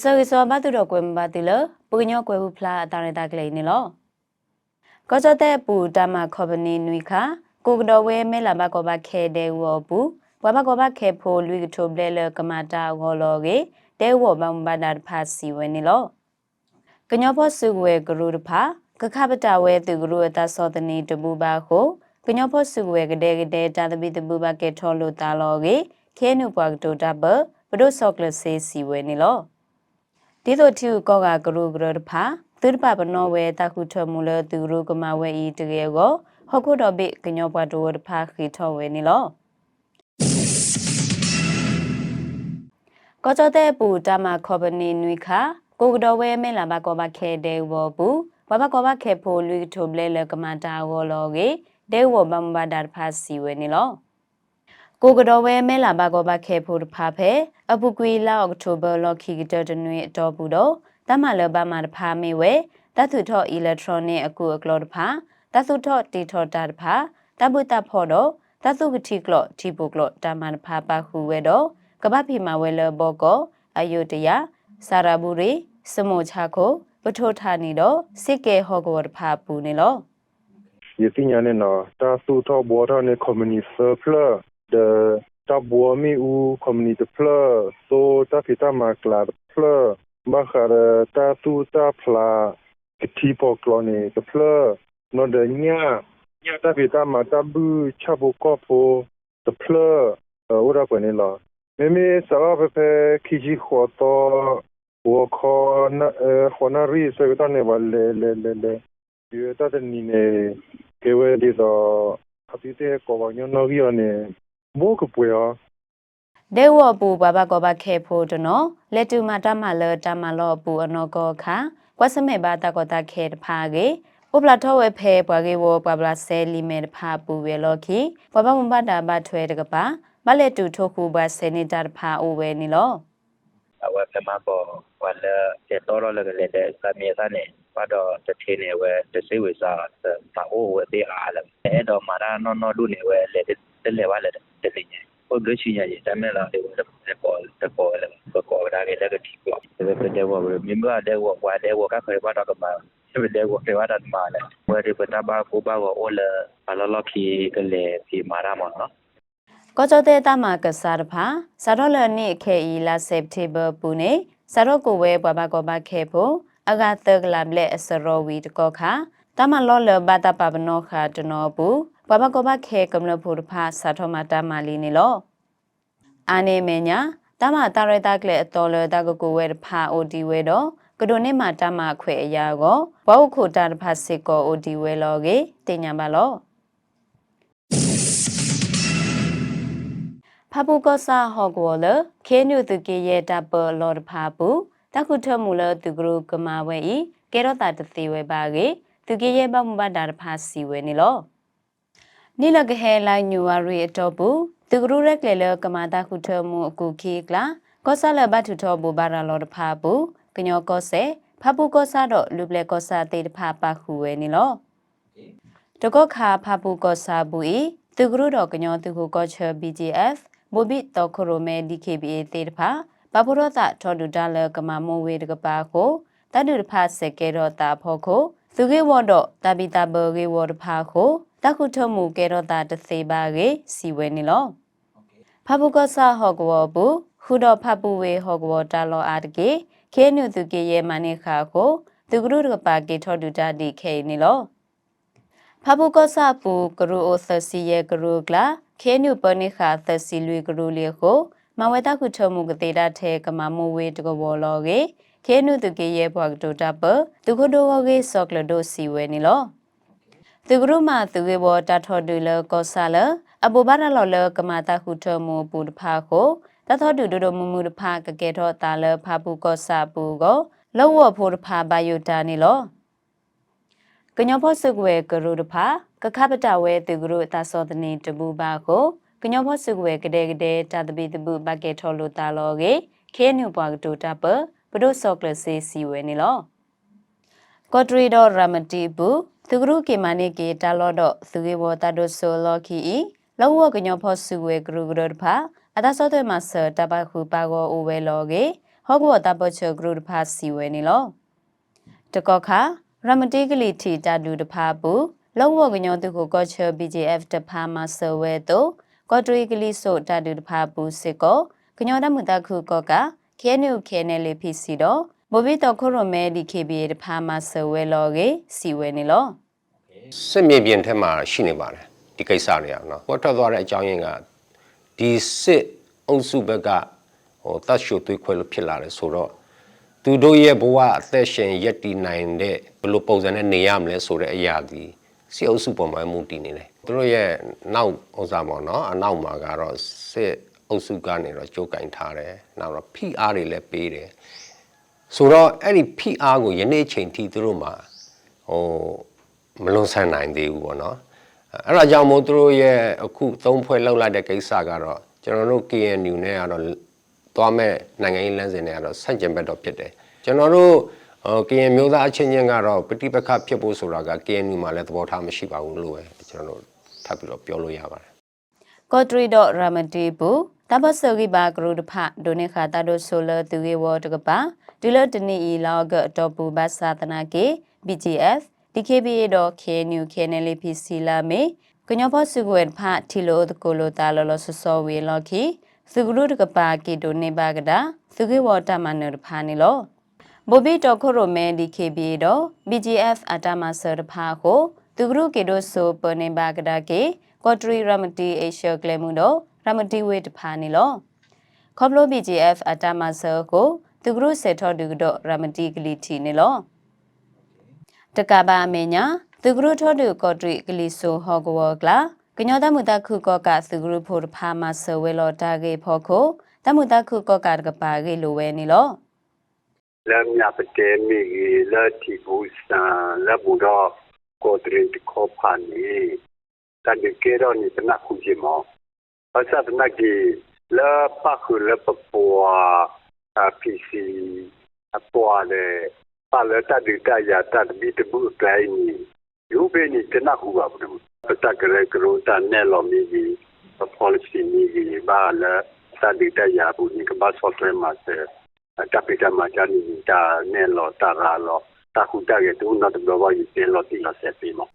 ပစောကေစောဘတ်တူတော့ကွယ်မပါတိလပူညောကွယ်ဘူးဖလားအတာရတာကလေးနေလောကောကြတဲ့ပူတမခေါပနီနွိခါကိုကတော်ဝဲမဲလာဘကောဘခဲတဲ့ဝပူဘဘကောဘခဲဖိုလူကထိုဘလဲလကမတာဝောလောကေတဲဝဘမ္ဘာဒါဖာစီဝဲနေလောကညောဖို့စုဝဲဂရုတဖာကခပတဝဲသူဂရုအတသောတနီတပူပါကိုကညောဖို့စုဝဲကတဲ့ကတဲ့တာတပိတပူပါကေထောလို့တာလောကေခဲနုပွားတိုတာဘဘဒုဆော့ကလစေစီဝဲနေလော ဒီတို့ထီကောကဂရုဂရတဖာသူတပပနောဝဲတခုထမူလသူရုကမဝဲဤတကယ်ကိုဟခုတော်ပိကညောပွားတိုတဖာခိထောဝဲနေလောကောကြတဲ့ပူတမခေါပနီနွိခါကိုကတော်ဝဲမဲလာဘကောဘခဲတဲ့ဝပူဘဘကောဘခဲဖိုလူထိုဘလဲလကမတာဝလောကေတဲဝဘမ္ဘာဒါဖာစီဝဲနေလော ကိုကတော့ဝဲမဲလာပါကောပါခဲဖို့တဖာဖဲအပူကွေလာအောက်တိုဘာလော်ခီကတဲ့တွင်အတော်ဘူးတော့တမလဘမတဖာမေဝဲတသုထောအီလက်ထရွန်နစ်အကူအကလောတဖာတသုထောတီထောတာတဖာတပုတဖော်တော့တသုကတိကလော့ဒီပုကလော့တမန်ဖာပါခုဝဲတော့ကပဖီမာဝဲလဘောကောအယုတယစာရဘူးရီစမောချာကိုပထိုထာနီတော့စစ်ကေဟောကဝတ်ဖာပူနေလောယသိညာနေနော်တာစုထောဘောထောနေကွန်မြူနီဆာဖလာ the tak buami u community plur so ta fita ma klar plur ba khar ta tu ta phla kiti po klone the plur no the nya nya ta fita ma ta bu cha bu ko po the plur ora ko ne la me me sa ba pe pe ki ji kho to wo kho na kho na ri se ta ne ba le le le le yo ta ni ne ke we di so a ti te ko ba nyo no gi ne ဝညနောဂီယနေဘောကပွေရောဒေဝပူဘဘကောဘခဲဖို့တနောလက်တူမတမလတမလောပူအနောကောခါကွစမေဘာတကောတခဲတဖာကေဥပလာထောဝဲဖဲပွားကေဝပပလာဆဲလီမဲတဖာပူဝဲလောခီဘဘမဘတာဘထွဲတကပါမလက်တူထိုခုဘဆေနေတာတဖာအိုဝဲနီလော awa kama ko wala ke toro le le de ka mi sa ne pa do te the ne we te se we sa ta o we de ala e do mara no no du ne we le de le wa le de le ne ko ge chi nya ye ta me la de we de ko de ko le ko ko da ke le ke ti ko de be de wo mi ma de wo wa de wo ka khe pa do ka ma de de wo ke wa da ma le we de ba ba ko ba wo o le ala lo ki ke le pi mara ma no ကောကြတဲ့တမကစားတဖာစာတော့လနိခေဤလာစက်တေဘပူနေစာတော့ကိုဝဲဘဘကောဘခဲဖို့အဂသကလဘလက်အစရောဝီတကောခါတမလောလဘတာပပနောခါတနောပူ ဘဘကောဘခဲကမလဖို့တဖာစာတော့မတမလီနေလောအာနေမညာတမတာရတာကလေအတော်လတကကိုဝဲတဖာအိုဒီဝဲတော့ကဒိုနေမှာတမခွေအရာကိုဘောခုတာတဖာစစ်ကောအိုဒီဝဲလောကေတင်ညာပါလောဖပူကောစာဟောကောလခဲနုတကေရတပလောတဖာပူတခုထမူလသူကရုကမာဝဲဤကေရောတာတသေးဝဲပါကေသူကေရဘမဘတာတဖာစီဝဲနေလော နိလကဟဲလိုက်ညူဝရီအတော့ပူသူကရုရက်လေလကမာတာခုထမူအကူခေကလာကောဆာလဘတ်ထူထောဘူဘာရာလောတဖာပူကညောကောဆေဖပူကောစာတော့လူပလေကောစာတေတဖာပါခုဝဲနေလောတကောခါဖပူကောစာဘူးဤသူကရုတော်ကညောသူကိုကောချာ BGF ဘိုဘိတောခရိုမဲ DKBA တေတဖာပပရောတာထော်ဒူဒါလကမမဝေတကပါကိုတတုတဖာစကေရောတာဖောကိုသူကေဝတော့တပိတဘကေဝတဖာကို တခုထမှုကေရောတာတသေးပါကေစီဝဲနေလောဖဘုကဆာဟောကဝဘူးခုတော့ဖပူဝေဟောကဝတာလောအာတကေခဲနုသူကေရဲ့မနိခါကိုသူကရုတကပါကေထော်ဒူဒါဒီခဲနေလောဖဘုကဆာပူကရုအိုသစီရဲ့ကရုကလာခဲနုပနိခါသစီလွေကရူလီကိုမဝဲတာခုထမှုကတိတာထဲကမမဝေတကဘောလောကေခဲနုတကေရဲ့ဘွားဒိုတာပသူကဒိုဝကေဆော့ကလဒိုစီဝဲနီလော သူကရုမသူကေဘောတာထော်ဒူလကောဆာလအဘူဘာရလောလကမတာခုထမှုပူတဖာကိုတထော်ဒူဒိုဒိုမူမူတဖာကကေထောတာလဖာပူကောဆာပူကိုလောဝဖို့တဖာဘယုတာနီလောကညောဖို့စကွယ်ကရူတဖာကခပတဝဲသူကရုတာစောတနေတပူပါကိုကညောဖို့စုကွယ်ကတဲ့ကတဲ့တာတပိတပူဘကဲထော်လို့တာလောကေခဲနုပွားကတူတာပပဒုဆော့ကလစေစီဝဲနေလောကောထရီဒေါ်ရမတီဘူး သူကရုကေမနိကေတာလောတော့သူကေဘောတာဒုဆိုလောခီဤလောဝကညောဖို့စုကွယ်ကရုကရတဖာအတာစောတဲ့မှာဆတဘခုပါကိုအိုဝဲလောကေဟော့ကဝတာပေါ်ချဂရုတဖာစီဝဲနေလောတကောခါရမတိကလီတီတာဒူတဖာဘူးလောဝကညောတုကိုကောချ BJF တဖာမဆဝဲတော့ကော်ထရီကလီဆိုတာဒူတဖာဘူးစစ်ကောကညောတမှုတခုကောကခဲနုခဲနေလေဖီစီတော့ဘဘီတော့ခရမဲဒီ KBA တဖာမဆဝဲလောကေစီဝဲနေလော စစ်မြေပြင်ထဲမှာရှိနေပါတယ်ဒီကိစ္စတွေကနော်ပေါ်ထွက်သွားတဲ့အကြောင်းရင်းကဒီစစ်အုပ်စုဘက်ကဟိုတတ်ရှုသွေးခွဲလို့ဖြစ်လာတယ်ဆိုတော့သူတို့ရဲ့ဘဝအသက်ရှင်ရက်တည်နိုင်တဲ့ဘယ်လိုပုံစံနဲ့နေရမလဲဆိုတဲ့အရာဒီစစ်အုပ်စုပေါ်မှာမူတည်နေတယ်သူတို့ရဲ့နောက်ဥစားပေါ့နော်အနောက်မှာကတော့စစ်အုပ်စုကနေတော့ကြိုးကင်ထားတယ်နောက်တော့ဖိအားတွေလည်းပေးတယ်ဆိုတော့အဲ့ဒီဖိအားကိုယနေ့ချိန်ထိသူတို့မှာဟို မလွန်ဆန်နိုင်သေးဘူးပေါ့နော်အဲ့ဒါကြောင့်မို့သူတို့ရဲ့အခုသုံးဖွဲ့လောက်လိုက်တဲ့ကိစ္စကတော့ကျွန်တော်တို့ KNU နဲ့ကတော့သွားမဲ့နိုင်ငံရေးလမ်းစဉ်တွေကတော့ဆန့်ကျင်ဘက်တော့ဖြစ်တယ်ကျွန်တော်တို့ဟို KN မျိုးသားအချင်းချင်းကတော့ပဋိပက္ခဖြစ်ဖို့ဆိုတာက KNU မှာလည်းသဘောထားမရှိပါဘူးလို့ပဲကျွန်တော်တို့ထပ်ပြီးတော့ပြောလို့ရပါတယ်ကောထရီဒရမတီဘူးတဘဆဂိဘာဂရုဒဖဒိုနေခါတာဒိုဆိုလတူဂေဝတကပါဒီလတနီအီလောကတော့ပူဘတ်သာတနာကေ BGF DKBA တော့ KNU KNLPC လာမေကညောဖို့စုကွယ်ဖထီလိုတကိုလိုတာလောလောဆဆောဝေလော်ခီစုဂရုတကပါကီဒိုနေဘာကဒါစုဂေဝတာမနရဖာနီလောဘိုဘီတော့ခရိုမဲ DKBA တော့ BGF အတာမဆရဖာကိုသူဂရုကေဒိုဆိုပနေဘာကဒါကေကောထရီရမတီအေရှကလေမှုတော့ရမတီဝေတဖာနီလောခေါပလို BGF အတာမဆကိုသူဂရုစေထောဒုကတော့ရမတီကလီတီနီလော တကဘာမေညာသူဂရုထောဒုကောထရီကလီဆိုဟောဂဝကလာကညောတမှုတခုကောကသူဂရုဖို့ဖာမဆဝဲလောတာကေဖောခိုတမှုတခုကောကတကပါကေလိုဝဲနီလော la mia petemi la tibusa la budo kodrin ko pani ta de kero ni tna kujimo asa tna ki la pa khu la papua a pc apua le pa le ta de ta ya ta bi de bu dai ni yu be ni tna khu ba bu ta kare kro ta ne lo mi gi policy ni gi ba la ta de ta ya bu ni ka ba software master တပိတမချာနီတာနဲလောတာရာလောတာခုတကေတူနတ်ဘဝယီတေလောတီလာဆက်ပီမော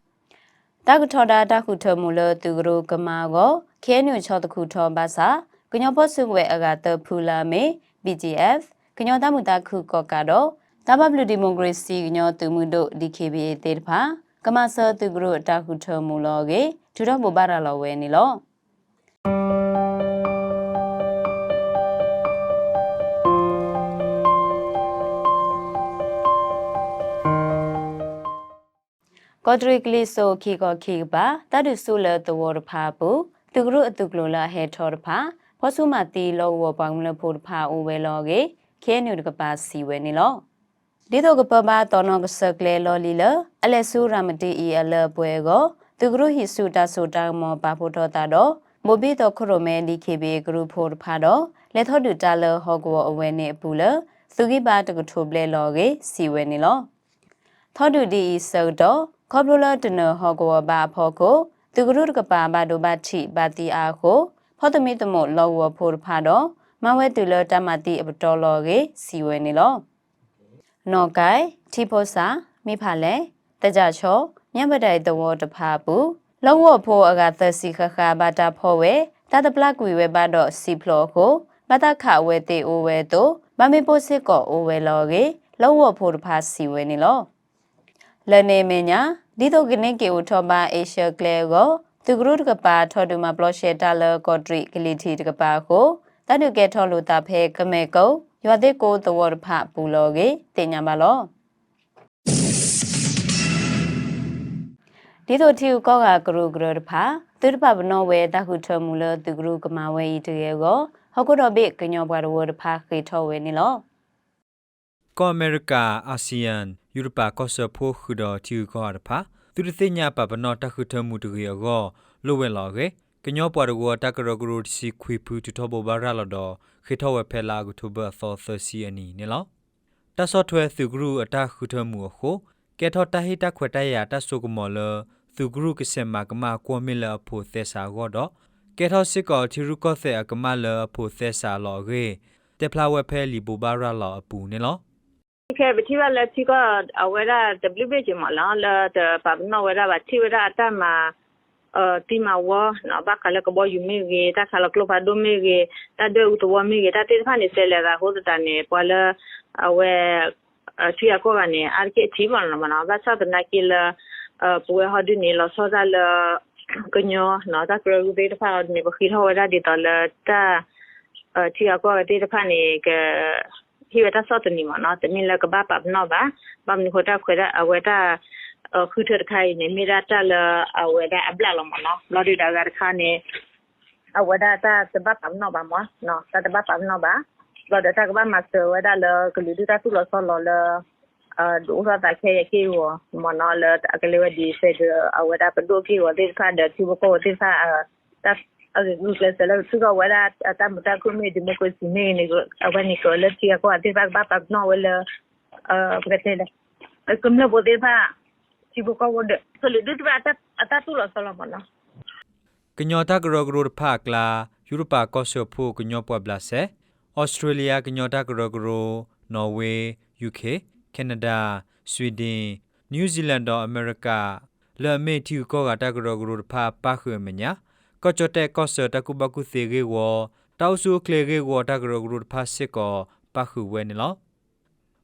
တကထောဒါတခုထမူလသူဂရုကမာကိုခဲညွချောတခုထောဘာစာကညောဖို့စုဝဲအကတဖူလာမေ BGF ကညောတမှုတခုကောကတော့ တဘဘလူဒီမိုကရေစီကညောသူမှုတို့ DKBA တေတဖာကမဆသူဂရုတခုထမူလောကေထူတော့ဘဘာရလောဝဲနီလောကောထရီကလီဆိုခီကောခီဘာတတုဆူလတဝရဖာပူသူကရုအတုကလိုလာဟဲထော်ဖာဖောဆုမတီလောဝပောင်လဖို့ဖာအိုဝဲလောကေခဲနုတကပါစီဝဲနေလော ဒီတော့ကပဘာတော်နောကစကလေလောလီလအလက်ဆူရမတီအီအလပွဲကိုသူကရုဟိစုတာဆိုတာမောပါဖို့တော်တာတော့မိုဘီတော့ခရိုမဲဒီကေဘီဂရုဖို့ဖာတော့လက်ထော်တူတာလဟောကောအဝဲနေပူလသူကိပါတကထိုဘလဲလောကေစီဝဲနေလောသောဒုဒီဆောတော့ခေါပလိုလာတနဟောကောဘာဖောကိုသူကရုတကပါဘာဒိုဘတ်ချီဘာတီအာကိုဖောတမီတမို့လောဝဖိုဖာတော့မဝဲတူလတမတိအပတော်လောကေစီဝဲနေလော နော်ကိုင်တီဖိုစာမိဖာလဲတကြချောမြတ်ပတိုင်တဝတဖာဘူးလောဝဖိုအကသစီခခဘာတာဖောဝဲတတပလကွေဝဲဘာတော့စီဖလောကိုဘတခဝဲတေအိုဝဲတော့မမေပိုစစ်ကောအိုဝဲလောကေလောဝဖိုတဖာစီဝဲနေလောလနေမညာဒီတော့ကနေကေဦးထောပါအေရှကလေကိုသူကရုတကပါထော်တူမဘလော့ရှေတာလကောထရီကလီတီတကပါကိုတတုကေထော်လူတာဖဲကမဲကို ရွာတဲ့ကိုသဝရဖပူလောကေတင်ညာပါလောဒီတော့တီကောကကရုကရဖာသူတပဘနောဝဲတခုထမူလသူကရုကမဝဲဤတရေကိုဟောကတော့ဘေကညောဘွားရဝရဖာခေထောဝဲနေလောကောအမေရိကအာဆီယံယူရိုပါကော့ဆာဖိုခုဒတီကောရဖာသူတသိညာပပနောတခုထမှုတကေကောလိုဝဲလောကေ ကညောပွားရကောတကရဂရုစီခွေဖူတူထဘောဘာရလောဒခေထောဝဲဖဲလာကုထဘသောသစီအနီနေလောတဆော့ထွဲသူဂရုအတခုထမှုအခုကဲထောတဟိတခွတ်တရတဆုကမောလသူဂရုကစမကမကောမီလဖို့သက်စာကောတော့ကဲထောစစ်ကောတီရုကောသေအကမလဖို့သက်စာလောကေတက်ဖလာဝဲဖဲလီပိုဘာရာလောအပူနေလော ke beti wala ti ko awera wb je ma la la de pa no wera ba ti wera ta ma uh ti ma wo no ba kala ko bo yu mi ge ta kala klo pa do mi ge ta de u to wo mi ge ta ti fa ni se le ga ho ta ne pa la awe ti ya ko ba ne ar ke ti ma na ma na ba sa na ki la uh pu ha du ni lo so da la ko nyo no ta kro u de fa ni ba khi ho wera di ta la ta uh ti ya ko ti ta fa ni ke ที่ว่าถ้าสอดนี่มาเนาะแต่มีแล้วก็บ้าปับเนาะบ้าบ้ามีคนถ้าเคยได้เอาไว้ถ้าเออคือเธอใครเนี่ยมีได้จะละเอาไว้ได้ ခုထခိုင်နေမိရတလအဝဒအပလလမနော်လော်ဒီဒါဂါခါနေအဝဒတာသဘပမ်နော်ဘာမနော်သဘပမ်နော်ဘာလော်ဒတာကဘာမဆဝဒလကလူဒတာသူလဆောလော်လအဒူရတာခဲရကေဝမနော်လအကလေးဝဒီဆက်အဝဒပဒိုကေဝဒီခါဒသူဘကိုဒီခါတတ်အဲ့ဒီကလည်းလည်းသူကဝလာတမတကုမေဒီမိုကရေစီနေနေကအဝနီကလည်းတီကောအတိဘတ်ဘတ်နော်ဝလာအဲပြတဲ့လေကမ္လဘောဒီဘာ จเอาไว้ได้เป็นดูกี่หัวที่ค่าเดี๋ยวที่ว่าก็ที่ค่าเออแต่ okay look let's say let's go where that ata muta ko me democracy me ni go awani ko let's see ko ati ba ba ba no wala uh pretela ko me bo de ba si bo ko wode so le dit ba ata ata tu lo solo mo no ကညောတာကရဂရဖာကလာယူရိုပါကော့ဆောဖိုကညောပွားဘလာဆေဩစတြေးလျကညောတာကရဂရနော်ဝေး UK ကနေဒါဆွီဒင်နယူးဇီလန်တော့အမေရိကလဲ့မေတီကောကတာကရဂရဖာပါခွေမညာကော့ချတဲ့ကော့ဆောတကုဘကုသေးကေဝတောက်ဆူကလေကေဝတာကရဂရဖာစစ်ကောပါခွေဝဲနေလော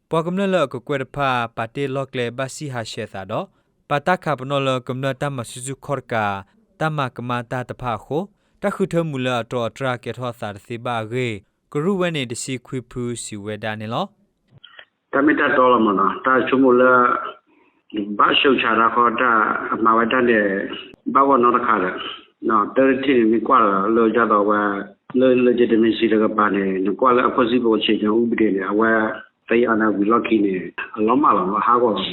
ပွားကမလလကကွဲဖာပါတေလော့ကလေဘစီဟာရှေသာတော့ ပတာခပနောလကမနတမဆူဇူခေါ်ကာတမကမာတာတဖာခိုတခုထမူလာတော့ထရာကေထောသာစီဘာဂေကရုဝဲနေတစီခွေဖူးစီဝဲဒါနေလော tamita tola mana ta chumula ba shau chara ko ta ma wa ta de ba wa no ta kha la no ter ti mi kwa la lo ja da wa lo legitimacy da ba ne no kwa la apposi bo che ja u bi de ne wa tai ana bi lo ki ne lo ma lo ha ko lo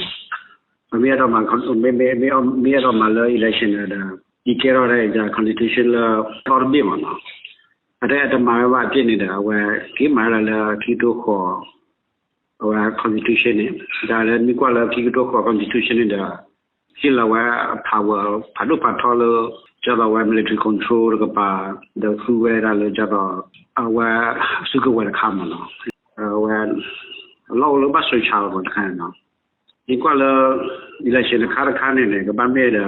mi da ma me me me me da ma lo election da di ke ro da ja constitution la tor bi ma no အဲ့ဒါတမရပါပြနေတယ်ဝယ်ကိမာလာလာခီတိုခေါ် our constitution ne da le mi kwa la ki to ko constitution ne da si la wa power pa do pa to lo ja da wa military control ka pa the fu wa da le ja da our su ko wa ka ma no wa lo lo ba so cha lo ka no ni kwa la election ka ka ne ne ka ba me da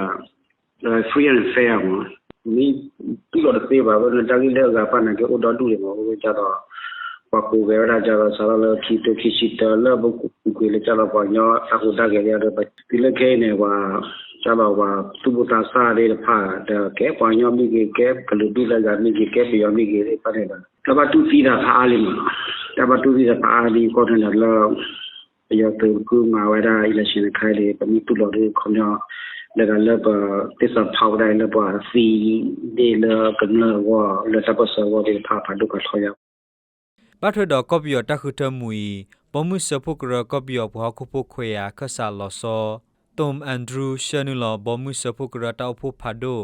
free and fair mo ni tu lo de ba ba na da ki le ga pa na ke o da du le mo ja da ပကူဝဲရကြတော့ဆာလခီတိုခီစီတလဘကူကွေလေကြတော့ပညောအခုတကယ်ရတော့ဒီလခဲနေပါကျတော့ပါသူဘတာစားရဖာတကဲပညောမိကေကဲကလူဒူလာကမိကေကဲပြောမိကေပါတယ်တဘတူစီတာအားလိမတဘတူစီတာအားလိကိုတန်လောရတူကူမာဝဲရာအီလက်ရှင်ခိုင်လေပမိတူလို့ခေါညောလကလဘတစ္ဆဖောက်တိုင်းလဘစီဒီလကနဝလတပစဝဒီဖာဖာဒုကထောရပတ်ထွေတော့ကော့ပီယတခုထမူီဘမှုစဖုကရကော့ပီယဘွားခုဖုခွေယာခဆာလောဆောတုံအန်ဒရူးရှနူလောဘမှုစဖုကရတောက်ဖုဖာဒို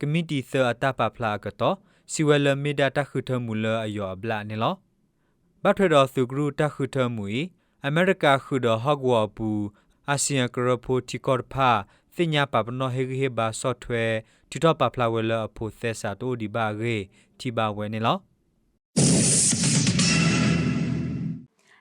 ကမီတီသအတပဖလာကတော့စီဝဲလမီဒါတခုထမူလအယောဘလာနေလောပတ်ထွေတော့သူဂရုတခုထမူီ အမေရိကခုတော့ဟော့ဂဝပူအာဆီယံကရဖိုတီကော့ဖာသညာပပနောဟေဂေဘာဆော့ထွဲတီတော့ပဖလာဝဲလအဖို့သက်စာတိုဒီဘာဂေတီဘာဝဲနေလော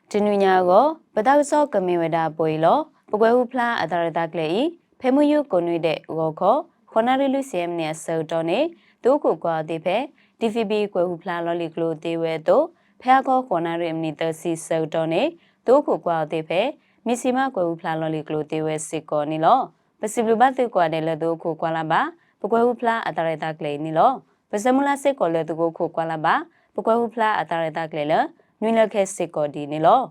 တနွေညာကိုပတောက်စောကမေဝဒပွေလောပကွဲဟုဖလားအတရတကလေဤဖဲမယုကိုနွေတဲ့ဝခောခနာရီလူစီယမ်နဲ့ဆောတော်နေတိုးကိုကွာတိဖဲ TVB ကွဲဟုဖလားလော်လီကလိုတေဝဲတို့ဖဲကောခနာရီအမနီတစီဆောတော်နေ တိုးကိုကွာတိဖဲမီစီမကွဲဟုဖလားလော်လီကလိုတေဝဲစစ်ကောနီလောပစီဘလူဘတ်တေကွာတဲ့လက်တို့ကိုကွာလာပါပကွဲဟုဖလားအတရတကလေနီလောပစမလာစစ်ကောလက်တို့ကိုကွာလာပါပကွဲဟုဖလားအတရတကလေလနွေလခဲစစ်ကောဒီနီလော